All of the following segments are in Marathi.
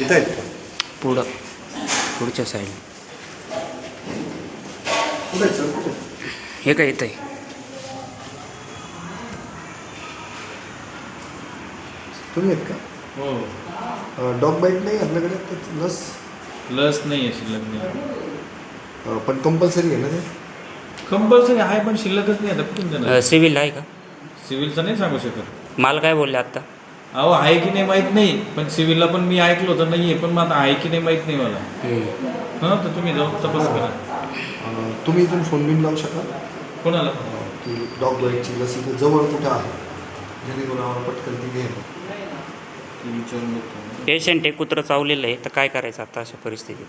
इथं का पुढं पुढच्या साईड हे काय येतं आहे तुम्ही आहेत का? हो. डॉग बाईट नाही आपल्याकडे? तर लस? लस नाही आहे शिल्लक नाही. अं, पण कंपल्सरी आहे ना ते? कंपल्सरी आहे पण शिल्लकच नाही आता कुठून देणार? सिव्हिल आहे का? सिव्हिलचं नाही सांगू शकत. मला काय बोलले आत्ता? अहो आहे की नाही माहीत नाही. पण सिव्हिलला पण मी ऐकलं होतं नाही आहे पण मग आता आहे की नाही माहीत नाही मला. हां तर तुम्ही जाऊन तपास करा. अं, तुम्ही इथून फोन बिन लावू शकाल कोणाला? अं, की डॉग बाईटची लस इथं जवळ कुठं आहे? जेणेकरून आम्हाला पटकन ती घ्यायला. विचारून बघतो. पेशंट आहे कुत्रं चावलेलं आहे तर काय करायचं आता अशा परिस्थितीत?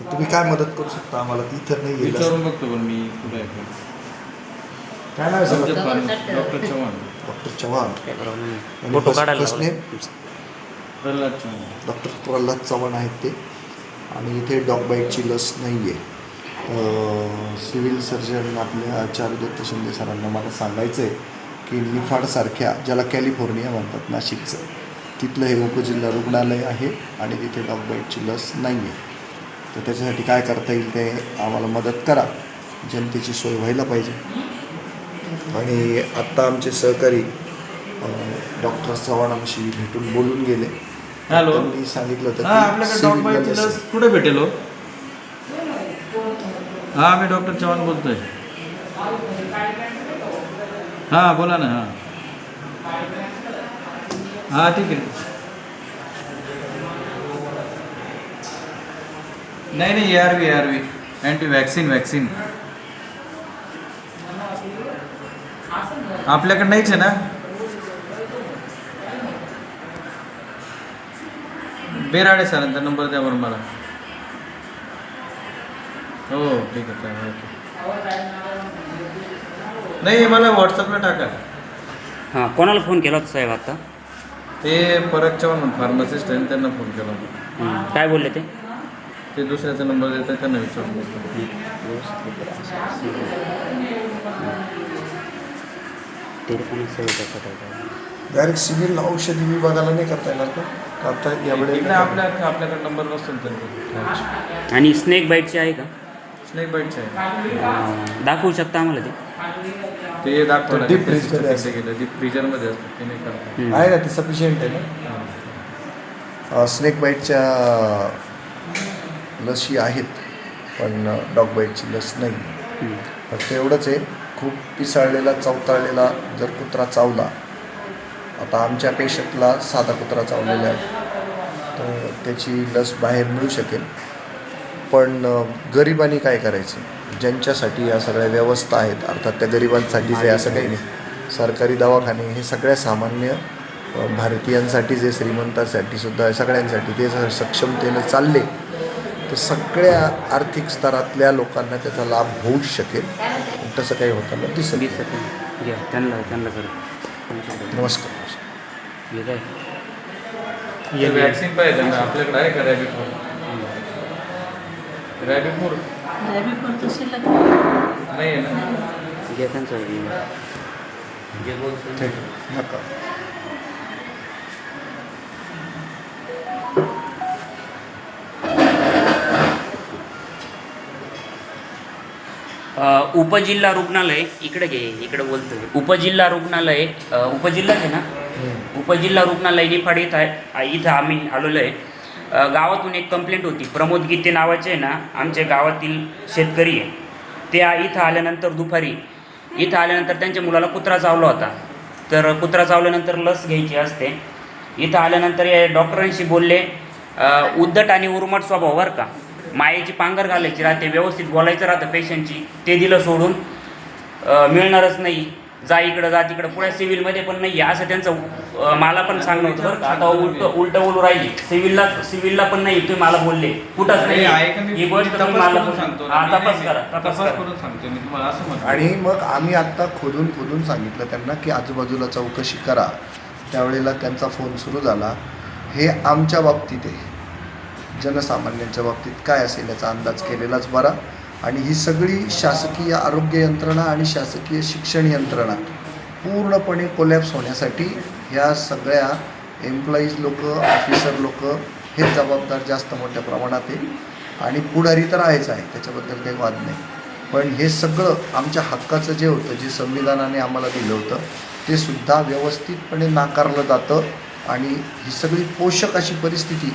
तर तुम्ही काय मदत करू शकता? आम्हाला ती इथं नाही. विचारून बघतो पण मी कुठे आहे काय नाव आहे sir doctor Chavan. Doctor Chavan? Pralhad doctor Pralhad Chavan आहेत ते आणि इथे डॉग बाईटची लस नाही आहे सिव्हिल सर्जन आपल्या आचार्य दत्त शिंदे सरांना मला सांगायचं आहे की निफाडसारख्या ज्याला कॅलिफोर्निया म्हणतात नाशिकचं तिथलं हे उपजिल्हा रुग्णालय आहे आणि तिथे डॉग बाईटची लस नाही आहे तर त्याच्यासाठी काय करता येईल ते आम्हाला मदत करा जनतेची सोय व्हायला पाहिजे आणि आत्ता आमचे सहकारी डॉक्टर चव्हाणांशी भेटून बोलून गेले. हॅलो. त्यांनी सांगितलं होतं लस कुठे भेटेल हो? हा मी डॉक्टर चव्हाण बोलतोय. हा बोला ना हा. हा ठीक आहे. नाही नाही R V R V anti vaccine vaccine आपल्याकडे नाहीच आहे ना? बेराडे सरांचा नंबर द्या बरं मला. हो ठीक आहे चालेल ओके. नाही मला व्हॉट्सअपला टाका. हां कोणाला फोन केला होता साहेब आता? ते परत चव्हाण फार्मासिस्ट आहे त्यांना फोन केला होता. काय बोलले ते? ते दुसऱ्याचा नंबर देतात त्यांना विचारून. तरी डायरेक्ट सिव्हिल औषधी विभागाला नाही करता येणार का? आता यावेळी इकडे आपल्या आपल्याकडे नंबर नसतो ना त्यांचा आणि स्नेक बाईटचे आहे का? स्नेक बाईटचे आहे. दाखवू शकता आम्हाला ते? ते दाखवा ते deep freeze मध्ये असतं. गेलं. डीप फ्रीजरमध्ये असतं ते नाही करता हं. आहे ना ते सफिशियंट आहे ना? स्नेक बाईटच्या लसी आहेत पण डॉग बाईटची लस नाही. फक्त एवढंच आहे. खूप पिसाळलेला चवताळलेला जर कुत्रा चावला आता आमच्या पेशंटला साधा कुत्रा चावलेला आहे. तर त्याची लस बाहेर मिळू शकेल. पण गरिबांनी काय करायचं? ज्यांच्यासाठी या सगळ्या व्यवस्था आहेत अर्थात त्या गरिबांसाठी जे असं काही नाही. सरकारी दवाखाने हे सगळ्या सामान्य भारतीयांसाठी जे श्रीमंतांसाठी सुद्धा सगळ्यांसाठी ते जर सक्षमतेनं चालले तर सगळ्या आर्थिक स्तरातल्या लोकांना त्याचा लाभ होऊ शकेल. तसं काही होताना दिसत नाही. वीस सेकंद घ्या त्यांना त्यांना कर. नमस्कार. हे काय? ते वॅक्सिन पाहिजे ना आपल्याकडे आहे का rabbit four rabbit four rabbit शिल्लक नाही. आहे ना. घ्या त्यांचं. जे बोलतो ठीक आहे नका. उपजिल्हा रुग्णालय इकडे घे इकडे बोलतोय. उपजिल्हा रुग्णालय उपजिल्हा आहे ना? उपजिल्हा रुग्णालय निफाड इथं आहे. इथं आम्ही आलेलो आहे. गावातून एक कंप्लेंट होती. प्रमोद गीते नावाचे आहे ना आमच्या गावातील शेतकरी आहे. ते इथं आल्यानंतर दुपारी इथं आल्यानंतर त्यांच्या मुलाला कुत्रा चावला होता. तर कुत्रा चावल्यानंतर लस घ्यायची असते. इथं आल्यानंतर या डॉक्टरांशी बोलले उद्धट आणि उर्मट स्वभाव बरं का? मायेची पांघर घालायची राहते व्यवस्थित बोलायचं राहतं पेशंटची ते दिलं सोडून मिळणारच नाही. जा इकडं जा तिकडं. पुढे सिव्हिलमध्ये पण नाही आहे असं त्यांचं मला पण सांगणं होतं बरं आता उलट उलट बोलू राहिली. सिव्हिलला सिव्हिलला पण नाही. तुम्ही मला बोलले. कुठंच नाही ही गोष्ट मला सांगतो तपास करा तपास तपास करा. करून सांगतो. मी तुम्हाला असं म्हणतो. आणि मग आम्ही आत्ता खोदून खोदून सांगितलं त्यांना की आजूबाजूला चौकशी करा. त्यावेळेला त्यांचा फोन सुरू झाला. हे आमच्या बाबतीत आहे. जनसामान्यांच्या बाबतीत काय असेल याचा अंदाज केलेलाच बरा. आणि ही सगळी शासकीय आरोग्य यंत्रणा आणि शासकीय शिक्षण यंत्रणा पूर्णपणे कोलॅप्स होण्यासाठी ह्या सगळ्या एम्प्लॉईज लोक ऑफिसर लोक हेच जबाबदार जास्त मोठ्या प्रमाणात आहे आणि पुढारी तर आहेच आहे त्याच्याबद्दल काही वाद नाही. पण हे सगळं आमच्या हक्काचं जे होतं जे संविधानाने आम्हाला दिलं होतं ते सुद्धा व्यवस्थितपणे नाकारलं जातं. आणि ही सगळी पोषक अशी परिस्थिती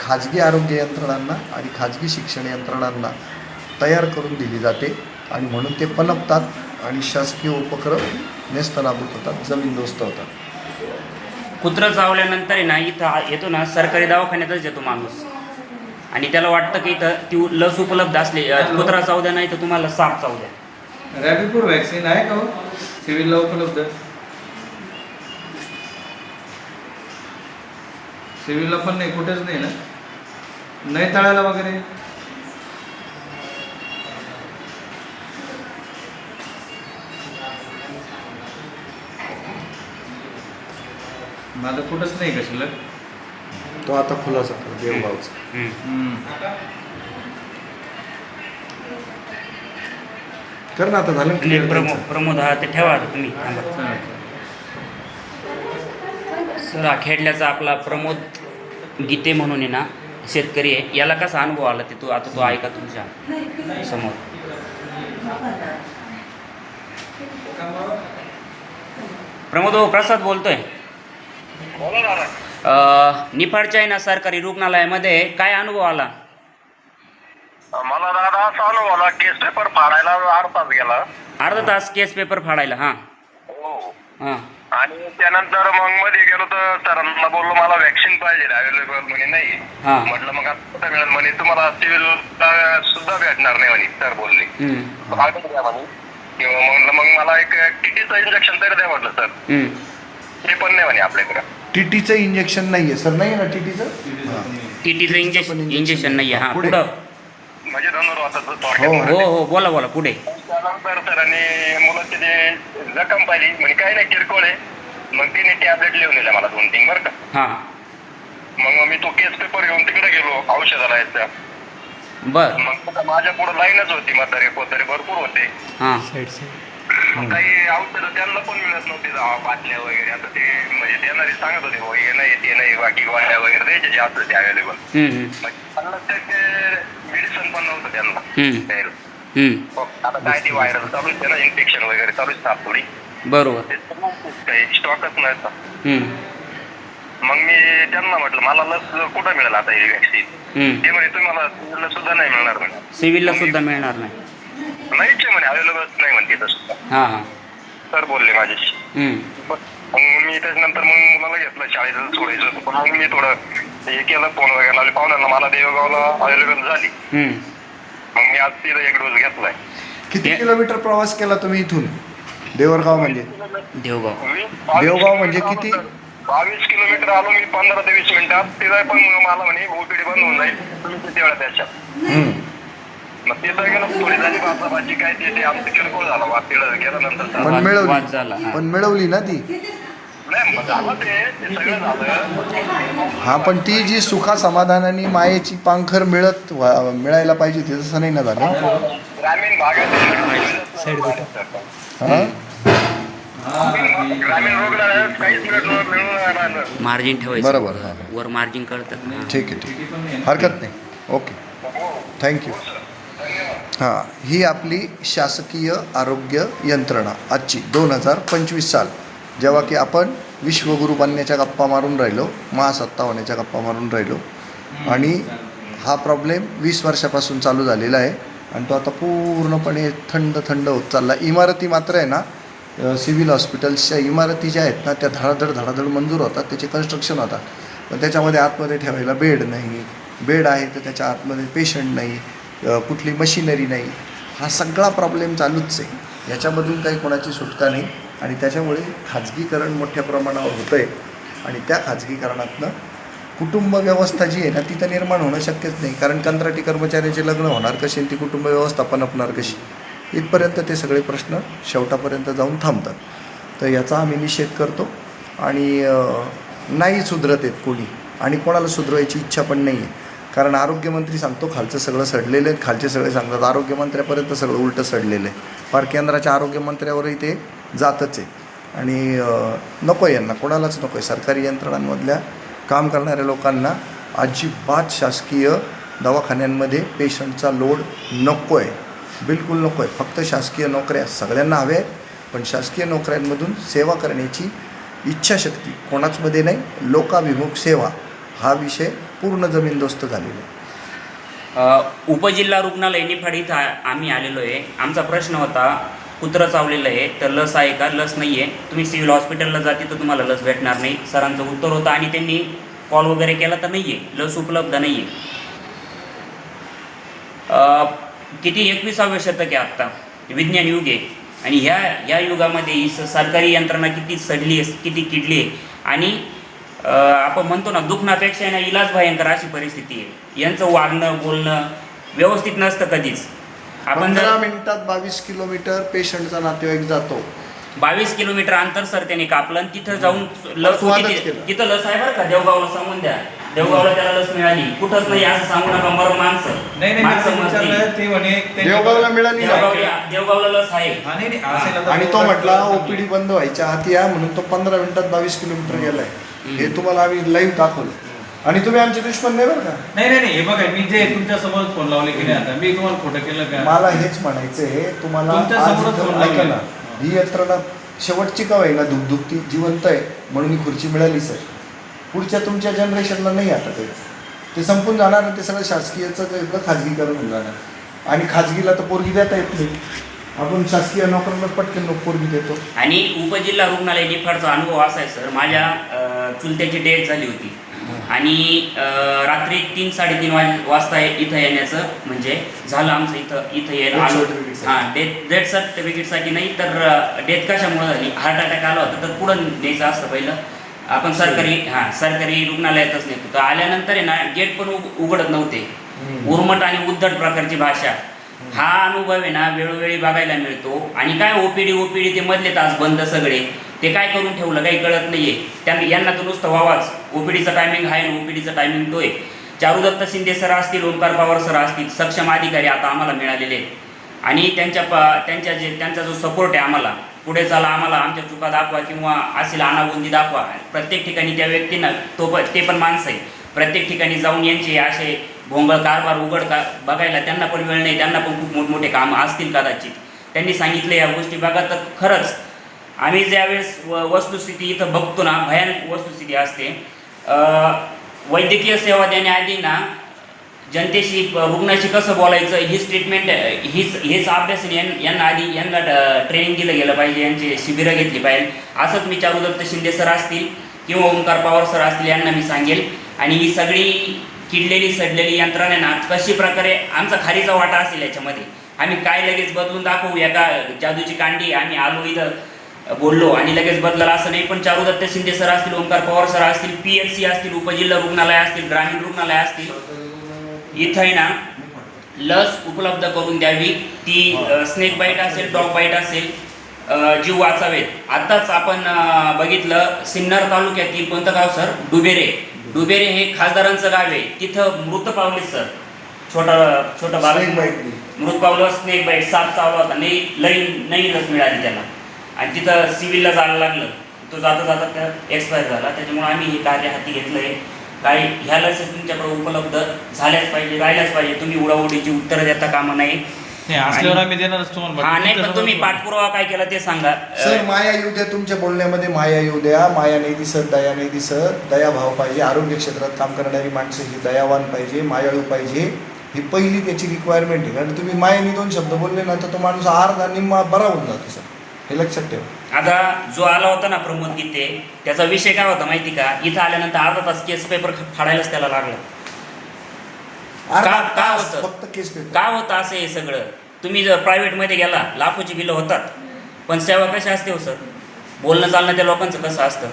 खाजगी आरोग्य यंत्रणांना आणि खाजगी शिक्षण यंत्रणांना तयार करून दिली जाते. आणि म्हणून ते पनपतात आणि शासकीय उपक्रम नेस्तनाबूत होतात जमीनदोस्त होतात. कुत्रं चावल्यानंतर आहे ना इथं येतो ना सरकारी दवाखान्यातच येतो माणूस. आणि त्याला वाटतं की इथं ती लस उपलब्ध असली कुत्रा चावू द्या नाही तर तुम्हाला साप चावू द्या. रॅबिपूर व्हॅक्सिन आहे का हो? सिव्हिलला उपलब्ध? सिव्हिलला पण नाही कुठेच नाही ना? नाही तळायला वगैरे माझं कुठंच नाही का शिल्लक तो आता खुलासा कर देवगावचा हम्म. कर ना आता झालं आणि clear प्रमो त्यांचं. प्रमोद हा ते ठेवा आता तुम्ही थांबा. चला, चला. सर हा खेडल्याचा आपला प्रमोद गीते म्हणून आहे ना शेतकरी आहे. याला कसा अनुभव आला ते तू आता तो ऐका तुमच्यासमोर. प्रमोद भाऊ प्रसाद बोलतोय. निफाडच्या आहे ना सरकारी रुग्णालयामध्ये काय अनुभव आला? मला दादा असा अनुभव आला केस पेपर फाडायला आठ तास गेला. अर्धा तास केस पेपर फाडायला हां. हो. हां. आणि त्यानंतर मग मध्ये गेलो तर सरांना बोललो मला व्हॅक्सिन पाहिजे. अवेलेबल म्हणे नाही. हा. म्हटलं मग आता कुठं मिळेल? म्हणे तुम्हाला सिव्हिल सुद्धा भेटणार नाही म्हणे सर बोलले. हम्म. मागं द्या म्हणे. किंवा म्हणलं मग मला एक कितीचं इंजेक्शन तरी द्या म्हटलं सर. हम्म. ते पण नाही म्हणे आपल्याकडे. टीटीचं इंजेक्शन नाही आहे सर नाही. ना टीटीचं टीटीचं इंजेक्शन इंजेक्शन नाही आहे हां पुढे. पुढं म्हणजे धनुर्वाताचं हो, थोडक्यात हो हो बोला बोला पुढे त्यानंतर सरांनी मुलाची ते जखम पाहिली म्हणजे काही नाही किरकोळ आहे. मग तिने टॅबलेट लिहून दिल्या मला दोन तीन बरं का. हां. मग मी तो केस पेपर घेऊन तिकडे गेलो औषधाला यायचा. बर. मग तिथं माझ्या पुढे लाईनच होती म्हातारे पोतारे भरपूर होते. हां. मग काही औषधं त्यांना पण मिळत नव्हती बाटल्या वगैरे. आता ते म्हणजे देणारे सांगत होते हो हे नाही ते नाही बाकी गोळ्या वगैरे द्यायचे जे असतं ते अवेलेबल हम्म, हम्म, पन्नास टक्के मेडिसिन पण नव्हतं त्यांना. हम्म. द्यायला. हम्म. आता काय ती व्हायरल चालू आहे ना इन्फेक्शन वगैरे चालूच साप थोडी बरोबर. काही स्टॉकच नव्हता. हम्म, मग मी त्यांना म्हटलं मला लस कुठं मिळेल आता ही व्हॅक्सिन. ते म्हणे तुम्हाला लस सुद्धा नाही मिळणार म्हणे. सिव्हिलला सुद्धा मिळणार नाही. नाहीच आहे म्हणे अवेलेबलच नाही म्हणते तसं. हां हां. सर बोलले माझ्याशी. हम्म, मग मी त्याच्यानंतर मग मुलाला घेतलं शाळेत सोडायचं. होतं पण मग मी थोडं हे केलं फोन वगैरे लावले. पाहुण्यांना मला देवगावला अवेलेबल झाली. हम्म. मग मी आज तिला एक डोस घेतलाय. किती किलोमीटर प्रवास केला तुम्ही इथून? देवरगाव म्हणजे? देवगाव. मी बावीस देवगाव म्हणजे किलोमीटर किती? आलो तर- बावीस किलोमीटर आलो मी पंधरा ते वीस मिनिटात. तिला पण मला म्हणे ओपीडी बंद होऊन जाईल. तुम्ही किती वेळा त्याच्यात? हम्म. मग तिथं गेलं थोडी झाली भाजी काय ते ते आमचं किरकोळ झाला तिला गेल्यानंतर. पण वाद- वाद मिळवली झाला, हा. पण मिळवली ना ती? हा पण ती जी सुखा समाधानाने मायेची पांखर मिळत व्हा- मिळायला पाहिजे ती तसं नाही ना झालं ग्रामीण भागात हा. मार्जिन ठेवायचं. बरोबर हा वर मार्जिन कळतात ना ठीक आहे ठीक आहे. हरकत नाही. ओके. थँक्यू हां ही आपली शासकीय आरोग्य यंत्रणा आजची दोन हजार पंचवीस साल. जेव्हा की आपण विश्वगुरू बनण्याच्या गप्पा मारून राहिलो महासत्ता होण्याच्या गप्पा मारून राहिलो. आणि हा प्रॉब्लेम वीस वर्षापासून चालू झालेला आहे. आणि तो आता पूर्णपणे थंड थंड होत चालला. इमारती मात्र आहे ना सिव्हिल हॉस्पिटल्सच्या इमारती ज्या आहेत ना त्या धडाधड धडाधड मंजूर होतात. त्याचे कन्स्ट्रक्शन होतात. पण त्याच्यामध्ये आतमध्ये ठेवायला बेड नाही. बेड आहे तर त्याच्या आतमध्ये पेशंट नाही. कुठली मशिनरी नाही. हा सगळा प्रॉब्लेम चालूच आहे. याच्यामधून काही कोणाची सुटका नाही. आणि त्याच्यामुळे खाजगीकरण मोठ्या प्रमाणावर होतं आहे आणि त्या खाजगीकरणातनं कुटुंब व्यवस्था जी आहे ना ती तर निर्माण होणं शक्यच नाही. कारण कंत्राटी कर्मचाऱ्याचे लग्न होणार कशी आणि ती कुटुंब व्यवस्था पनपणार कशी? इथपर्यंत ते सगळे प्रश्न शेवटापर्यंत जाऊन थांबतात. तर याचा आम्ही निषेध करतो. आणि नाही सुधरत आहेत कोणी. आणि कोणाला सुधरवायची इच्छा पण नाही आहे कारण आरोग्यमंत्री सांगतो खालचं सगळं सडलेलं आहे खालचे सगळे सांगतात आरोग्यमंत्र्यापर्यंत सगळं उलटं सडलेलं आहे. फार केंद्राच्या आरोग्यमंत्र्यावरही ते जातच आहे. आणि नको आहे यांना कोणालाच नको आहे. सरकारी यंत्रणांमधल्या काम करणाऱ्या लोकांना अजिबात शासकीय दवाखान्यांमध्ये पेशंटचा लोड नको आहे. बिलकुल नको आहे. फक्त शासकीय नोकऱ्या सगळ्यांना हव्या आहेत पण शासकीय नोकऱ्यांमधून सेवा करण्याची इच्छाशक्ती कोणाचमध्ये नाही. लोकाभिमुख सेवा हा विषय पूर्ण जमीनदोस्त झालेला आहे. उपजिल्हा रुग्णालय निफाड इथं आम्ही आलेलो आहे. आमचा प्रश्न होता कुत्रं चावलेलं आहे तर लस आहे का? लस नाही आहे तुम्ही सिव्हिल हॉस्पिटलला जाते तर तुम्हाला लस भेटणार नाही. सरांचं उत्तर होतं आणि त्यांनी कॉल वगैरे केला तर नाही आहे लस उपलब्ध नाही आहे किती? एकविसावं शतक आहे आत्ता. विज्ञान युग आहे. आणि ह्या ह्या युगामध्ये ही सरकारी यंत्रणा किती सडली आहे किती किडली आहे. आणि आपण म्हणतो ना दुखण्यापेक्षा ना इलाज भयंकर अशी परिस्थिती आहे. यांचं वागणं बोलणं व्यवस्थित नसतं कधीच. आपण पंधरा जर मिनिटात बावीस किलोमीटर पेशंटचा नातेवाईक जातो. बावीस किलोमीटर अंतर सर त्याने कापलं आणि तिथं जाऊन लस होती केला. तिथं लस आहे बरं का? देवगावला सांगून द्या. देवगावला त्याला लस मिळाली. कुठंच नाही असं सांगू नका माणसं. नाही नाही माणसं मी मरतील. विचारलं ते म्हणे त्यांनी- देवगावला मिळाली. देवगावला देवगावला लस आहे. हा, नाही, नाही, असेल आता आणि तो म्हटला. ओपीडी बंद व्हायच्या आत या. म्हणून तो पंधरा मिनिटात बावीस किलोमीटर गेलाय. हे. तुम्हाला आम्ही लाईव्ह दाखवलं. आणि तुम्ही आमचे दुश्मन नाही बरं का? नाही नाही नाही हे बघा मी जे तुमच्यासमोर फोन लावले की नाही आता मी तुम्हाला खोटं केलं का? मला हेच म्हणायचंय तुम्हाला तुमच्या आज समोरच इथं फोन ऐका ना. ही यंत्रणा शेवटची का होईना धुकधुकती जिवंत आहे म्हणून ही खुर्ची मिळाली सर. पुढच्या तुमच्या जनरेशनला नाही आता ते. ते संपून जाणार आणि ते सगळं शासकीयचं ते एकदा खाजगीकरण होऊन जाणार. आणि खाजगीला तर पोरगी देता येत नाही. आपण शासकीय नोकऱ्यांना पटकन नो- पोरगी देतो. आणि उपजिल्हा रुग्णालय निफाडचा अनुभव असा आहे सर. माझ्या अ, चुलत्याची डेथ झाली होती. आणि रात्री तीन साडेतीन वाज वाजता इथं येण्याचं म्हणजे झालं आमचं इथं इथं यायला आलो. हां डेथ डेथ सर्टिफिकेटसाठी नाही तर डेथ कशामुळे झाली? हार्ट अटॅक आला होता तर पुढं न्यायचं असतं पहिलं. आपण सरकारी हां सरकारी रुग्णालयातच नेतो. तर आल्यानंतर आहे ना गेट पण उघडत नव्हते. उर्मट आणि उद्धट प्रकारची भाषा. हा अनुभव आहे ना वेळोवेळी बघायला मिळतो. आणि काय ओपीडी ओपीडी ते मधले तास बंद सगळे. ते काय करून ठेवलं काही कळत नाहीये. त्यांना यांना तर नुसतं व्हावाच ओपीडीचा टायमिंग आहे ना ओपीडीचा टायमिंग तो आहे चारुदत्त शिंदे सर असतील ओंकार पवार सर असतील सक्षम अधिकारी आता आम्हाला मिळालेले आहेत. आणि त्यांच्या प त्यांच्या जे त्यांचा जो सपोर्ट आहे आम्हाला पुढे चाला आम्हाला आमच्या चुका दाखवा किंवा असेल अनागोंदी दाखवा. प्रत्येक ठिकाणी त्या व्यक्तींना तो पण ते पण माणसं आहे प्रत्येक ठिकाणी जाऊन यांचे असे भोंगळ कारभार उघड का बघायला त्यांना पण वेळ नाही त्यांना पण खूप मोठमोठे कामं असतील कदाचित. त्यांनी सांगितलं या गोष्टी बघा तर खरंच आम्ही ज्यावेळेस व वस्तुस्थिती इथं बघतो ना भयानक वस्तुस्थिती असते वैद्यकीय सेवा देण्याआधी ना जनतेशी रुग्णाशी कसं बोलायचं हीच ट्रीटमेंट हीच हेच अभ्यास यांना आधी यांना ट्रेनिंग दिलं गेलं पाहिजे यांची शिबिरं घेतली पाहिजे. असंच मी चारुदत्त शिंदे सर असतील किंवा ओंकार पवार सर असतील यांना मी सांगेल. आणि ही सगळी किडलेली सडलेली यंत्रणा ना कशी प्रकारे आमचा खारीचा वाटा असेल याच्यामध्ये. आम्ही काय लगेच बदलून दाखवू? एका जादूची कांडी आम्ही आलो इथं बोललो आणि लगेच बदलला. असं नाही पण चारुदत्त शिंदे सर असतील ओंकार पवार सर असतील पी एच सी असतील उपजिल्हा रुग्णालय असतील ग्रामीण रुग्णालय असतील इथं ना लस उपलब्ध करून द्यावी. ती स्नेक बाईट असेल डॉग बाईट असेल जीव वाचावेत. आत्ताच आपण बघितलं सिन्नर तालुक्यातील कोणतं गाव सर? डुबेरे. डुबेरे हे खासदारांचं गाव आहे. तिथं मृत पावले सर. छोटा छोटा बालक. मृत पावलं स्नेक बाईट साप चावला होता. नाही लई नई लस मिळाली त्याला. आणि तिथं सिव्हिलला जायला लागलं. तो जाता जाता त्या एक्सपायर झाला. त्याच्यामुळे आम्ही हे कार्य हाती घेतलं आहे काय ह्या लसेस तुमच्याकडे उपलब्ध झाल्याच पाहिजे राहिल्याच पाहिजे. तुम्ही उडाउडीची उत्तरं देता कामा नाही नाही असल्यावर आम्ही देणारच तुम्हाला हा नाही पण तुमच्या तुम्ही पाठपुरावा काय केला ते सांगा. सर माया येऊ द्या तुमच्या बोलण्यामध्ये माया येऊ द्या. माया नाही दिसत दया नाही दिसत. दया भाव पाहिजे. आरोग्य क्षेत्रात काम करणारी माणसं ही दयावान पाहिजे मायाळू पाहिजे. ही पहिली त्याची रिक्वायरमेंट आहे. कारण तुम्ही मायाने दोन शब्द बोलले ना तर तो माणूस अर्धा निम्मा बरा होऊन जातो सर. हे लक्षात ठेवा. आता जो आला होता ना प्रमोद गीते त्याचा विषय काय होता माहिती का? इथं आल्यानंतर अर्धा तास केस पेपर फाडायलाच त्याला लागला. का- होतं? फक्त केस पेपर का होतं असं हे सगळं? तुम्ही जर प्रायव्हेटमध्ये गेला लाखोची बिलं होतात. पण सेवा कशा असते हो सर बोलणं चालणं त्या लोकांचं कसं असतं?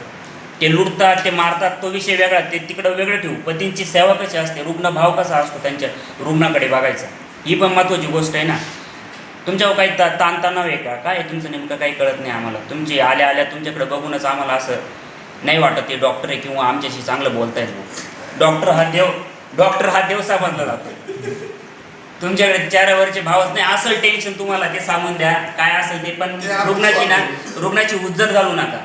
ते लुटतात ते मारतात तो विषय वेगळा ते तिकडं वेगळं ठेवू. पण त्यांची सेवा कशी असते? रुग्ण भाव कसा असतो त्यांच्या रुग्णाकडे बघायचा? ही पण महत्त्वाची गोष्ट आहे ना. तुमच्यावर काही ता ताणतणाव आहे का? काय तुमचं नेमकं? काही कळत नाही आम्हाला. तुमची आल्या आल्या तुमच्याकडे बघूनच आम्हाला असं नाही वाटत ते डॉक्टर आहे किंवा आमच्याशी चांगलं बोलतायत. डॉक्टर हा देव डॉक्टर हा देव समजला जातो. तुमच्याकडे चेहऱ्यावरचे भावच नाही. असं टेन्शन तुम्हाला ते सांगून द्या. काय असेल ते. पण ते रुग्णाची ना रुग्णाची उज्जत घालू नका.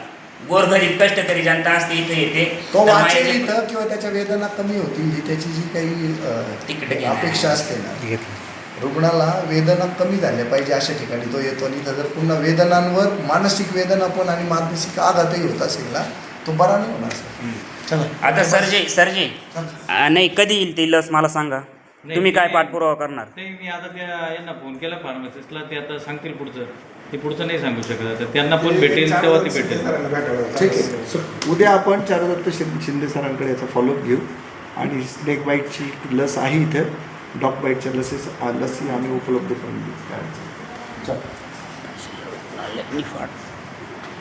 गोरगरीब कष्टकरी जनता असते इथे येते. तो तर वाचेल इथं किंवा त्याच्या वेदना कमी होतील ही त्याची जी काही तिकीट अ, घेणार. अपेक्षा असते ना. रुग्णाला वेदना कमी झाल्या पाहिजे अशा ठिकाणी तो येतो आणि इथं जर पुन्हा वेदनांवर मानसिक वेदना पण आणि मानसिक आघातही होत असेल ना तो बरा नाही होणार. सर चला. आता सरजे सरजे. नाही कधी येईल ती लस? मला सांगा. नाही, तुम्ही काय ते- पाठपुरावा करणार? नाही मी आता त्या यांना फोन केला फार्मासिस्टला ते आता सांगतील पुढचं. ते पुढचं नाही सांगू शकत आता. त्यांना पण भेटेल तेव्हा ते भेटेल. ठीक. आहे सो उद्या आपण चारुदत्त शिं- शिंदे सरांकडे याचा फॉलोअप घेऊ. आणि स्नेक बाईटची लस आहे इथे. डॉग बाईटच्या लसीस लसी आम्ही उपलब्ध करून देऊ. चल.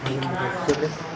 ठीक आहे.